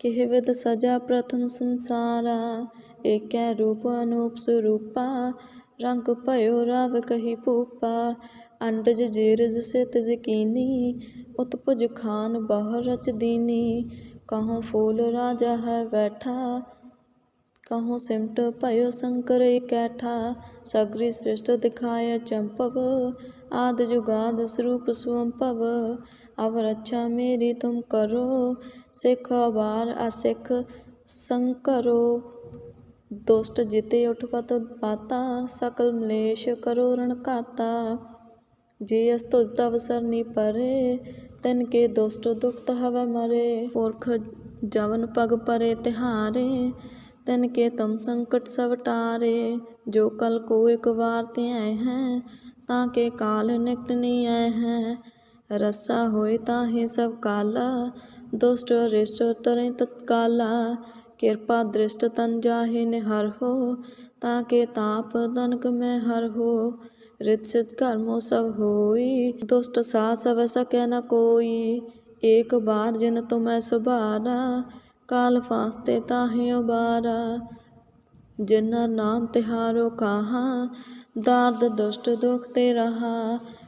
કહેવત ਸਜਾ ਪ੍ਰਥਮ ਸੰਸਾਰਾ, ਏਕੈ ਰੂਪ ਅਨੂਪ સ્વરૂપા ਰੰਗ ભયો રાવ ਕਹੀ પૂપા ਅੰਡਜ ਜੇਰਜ ਸਿਤ ਜਕੀਨੀ, ਉਤਪੁਜ ਖਾਨ ਬਾਹਰ ਰਚ ਦੀਨੀ ਕਹਉ ਫੂਲ ਰਾਜਾ ਹੈ ਬੈਠਾ ਕਹਉ ਸਿਮਟ ਭਇਓ ਸੰਕਰ ਇਕੈਠਾ, ਸਗਰੀ ਸ੍ਰਿਸ਼ਟ ਦਿਖਾਇ ਚੰਪਵ, ਆਦ ਜੁਗਾਦ ਸਰੂਪ ਸੁਵੰਭਵ अब रक्षा मेरी तुम करो सिख बार असिख संकरो दुष्ट जिते उठवत पाता सकल मलेश करो रण काता जे अस्तुत अवसर नी परे तिन के दुष्ट दुखत हव मरे पुरख जवन पग परे तिहारे तिन के तुम संकट सब टारे जो कल को एक बार ते आए हैं ताके काल निकट नहीं आए हैं रस्सा होए ताहे सब काला दुष्ट रिष्ट तरे तत्काला कृपा दृष्ट तन जाहे निहर हो ताके ताप दनक में हर हो रित सिद्ध कर्मो सब होई दुष्ट सा सब सके न कोई एक बार जिन तुम्हें सुबारा काल फास्ते ताहे उबारा जिन्ना नाम तिहारो कहा दाद दुष्ट दुख ते रहा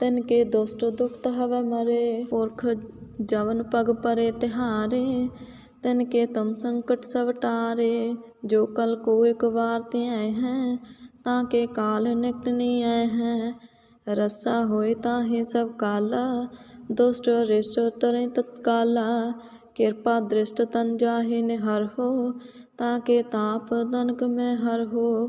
ਤਨ ਕੇ ਦੋਸਤੋ ਦੁਖ ਹਵੈ ਮਰੇ, ਪੁਰਖ ਜਵਨ ਪਗ ਪਰੇ ਤਿਹਾਰੇ, ਤਨ ਕੇ ਤਮ ਸੰਕਟ ਸਭ ਟਾਰੇ, ਜੋ ਕਲ ਕੋ ਇਕ ਵਾਰ ਤੇ ਆਏ ਹੈ, ਤਾਂ ਕੇ ਕਾਲ ਨਿਕਟ ਨਹੀਂ ਆਏ ਹੈ, ਰਸਾ ਹੋਏ ਤਾਂ ਹੈ ਸਭ ਕਾਲਾ, ਦੁਸ਼ਟ ਰਿਸ਼ਟ ਤਰੇ ਤਤਕਾਲਾ, ਕਿਰਪਾ ਦ੍ਰਿਸ਼ਟ ਤਨ ਜਾਹੇ ਨਿਹਰ ਹੋ, ਤਾਂ ਕੇ ਤਾਪ ਤਨਕ ਮੈਂ ਹਰ ਹੋ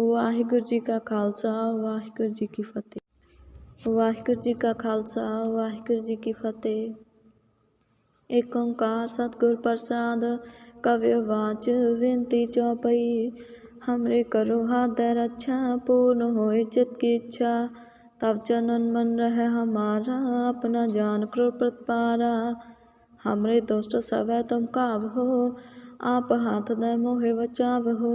ਵਾਹਿਗੁਰੂ ਜੀ ਕਾ ਖਾਲਸਾ ਵਾਹਿਗੁਰੂ ਜੀ ਕੀ ਫਤਿਹ ਵਾਹਿਗੁਰੂ ਜੀ ਕਾ ਖਾਲਸਾ ਵਾਹਿਗੁਰੂ ਜੀ ਕੀ ਫਤਿਹ ਏਕ ਓੰਕਾਰ ਸਤਿਗੁਰ ਪ੍ਰਸਾਦ ਕਵਿ ਵਾਚ ਬੇਨਤੀ ਚੌਪਈ हमरे करो हाथ रक्षा पूर्ण होए चित की इच्छा तब चनन मन रह हमारा अपना जान करो प्रतिपारा हमरे दोस्त सब तुम काव हो आप हाथ दे मोहे बचाव हो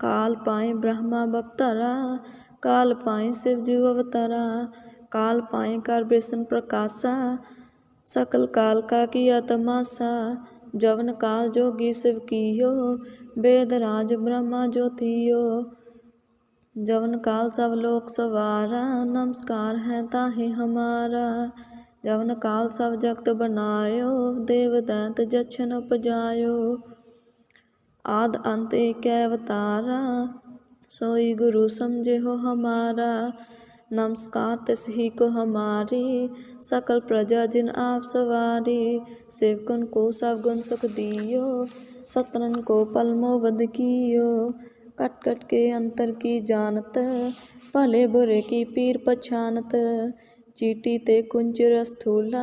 काल पाए ब्रह्मा बपतरा काल पाए शिव जू अवतरा, काल पाए कर विष्णु प्रकाशा, सकल काल का किया तमाशा, जवन काल जोगी शिव कियो, वेद राज ब्रह्मा ज्योतियो। जवन काल सब लोक सवारा, नमस्कार है ताहि हमारा। जवन काल सब जगत बनायो देव दैत जछन उपजायो। ਆਦ ਅੰਤ ਏਕ ਅਵਤਾਰਾ, ਸੋਈ ਗੁਰੂ ਸਮਝਿਓ ਹਮਾਰਾ। ਨਮਸਕਾਰ ਤਿਸਹੀ ਕੋ ਹਮਾਰੀ, ਸਕਲ ਪ੍ਰਜਾ ਜਿਨ ਆਪ ਸਵਾਰੀ। ਸੇਵਕਨ ਕੋ ਸਭ ਗੁਣ ਸੁਖ ਦਿਓ ਸਤਨਨ ਕੋ ਪਲਮੋ ਵਦ ਕੀਓ। ਕਟ ਕਟ ਕੇ ਅੰਤਰ ਕੀ ਜਾਣਤ, ਭਲੇ ਬੁਰੇ ਕੀ ਪੀਰ ਪਛਾਨਤ। ਚੀਟੀ ਤੇ ਕੁੰਜ ਰਸਥੂਲਾ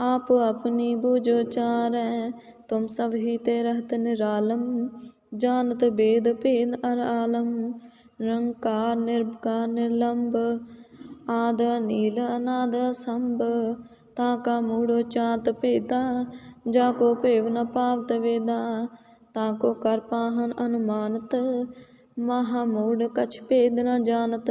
आप अपनी बुझो चारै तुम सब ही ते रहत निरालम जानत वेद भेद अर आलम निरंकार निर्विकार निर्लंब आद नील अनाद संभ ताका मूढ़ो चात भेदा जाको भेव न पावत वेदा ताको कर पाहन अनुमानत महामूढ़ कछ भेद न जानत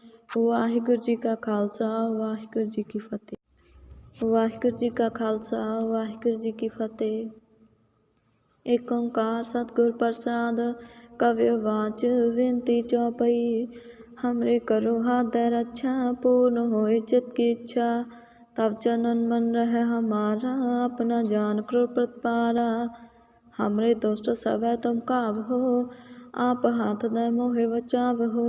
ਵਾਹਿਗੁਰੂ ਜੀ ਕਾ ਖਾਲਸਾ ਵਾਹਿਗੁਰੂ ਜੀ ਕੀ ਫਤਿਹ ਵਾਹਿਗੁਰੂ ਜੀ ਕਾ ਖਾਲਸਾ ਵਾਹਿਗੁਰੂ ਜੀ ਕੀ ਫਤਿਹ ਏਕ ਓੰਕਾਰ ਸਤਿਗੁਰ ਪ੍ਰਸਾਦ ਕਵਿ ਵਾਚ ਬੇਨਤੀ ਚੌਪਈ हमरे करो हाथ रक्षा पूर्ण होए चित की इच्छा तब चनन मन रहे हमारा अपना जान क्रोध प्रतिपारा हमरे दोस्त सब है तुम काव हो आप हाथ दे मोहे बचाव हो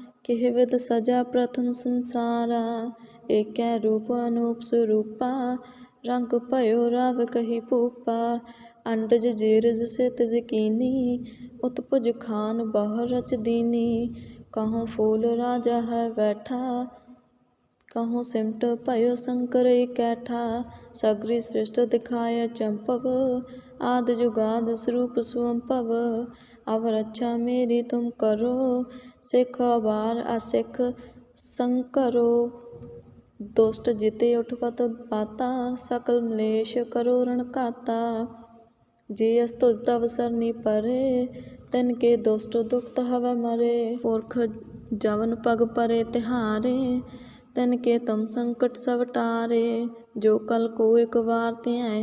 કહેવત ਸਜਾ ਪ੍ਰਥਮ ਸੰਸਾਰਾ, ਏਕੈ ਰੂਪ ਅਨੂਪ સ્વરૂપા ਰੰਗ ભયો રાવ ਕਹੀ પૂપા ਅੰਡਜ ਜੇਰਜ ਸਿਤ ਜਕੀਨੀ, ਉਤਪੁਜ ਖਾਨ ਬਾਹਰ ਰਚ ਦੀਨੀ ਕਹਉ ਫੂਲ ਰਾਜਾ ਹੈ ਬੈਠਾ ਕਹਉ ਸਿਮਟ ਭਇਓ ਸ਼ੰਕਰੇ ਕੈਠਾ ਸਗਰੀ ਸ੍ਰਿਸ਼ਟ ਦਿਖਾਇ ਚੰਪਵ आद जुगाद स्वरूप स्वंपव अब रक्षा मेरी तुम करो सिख बार असिख संकरो दुष्ट जिते उठवत पाता सकल मलेश करो रण काता जे अस्तुज तव सरनी परे तिन के दुष्ट दुखत हव मरे पुरख जवन पग परे तिहारे तिन के तुम संकट सब टारे जो कल को एक बार त्याय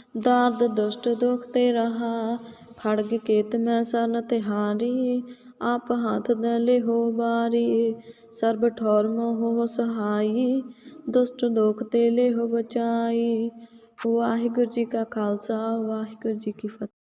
ਦਾਦ ਦੁਸ਼ਟ ਦੁਖ ਤੇ ਰਹਾ, ਖੜਗ ਕੇਤ ਮੈਂ ਸਰਨ ਤਿਹਾਰੀ, ਆਪ ਹੱਥ ਦਲੇ ਹੋ ਬਾਰੀ ਸਰਬ ਠੌਰ ਮੋਹ ਸਹਾਈ, ਦੁਸ਼ਟ ਦੁਖ ਤੇ ਲੈ ਹੋ ਬਚਾਈ। ਵਾਹਿਗੁਰੂ ਜੀ ਕਾ ਖਾਲਸਾ, ਵਾਹਿਗੁਰੂ ਜੀ ਕੀ ਫਤਿਹ।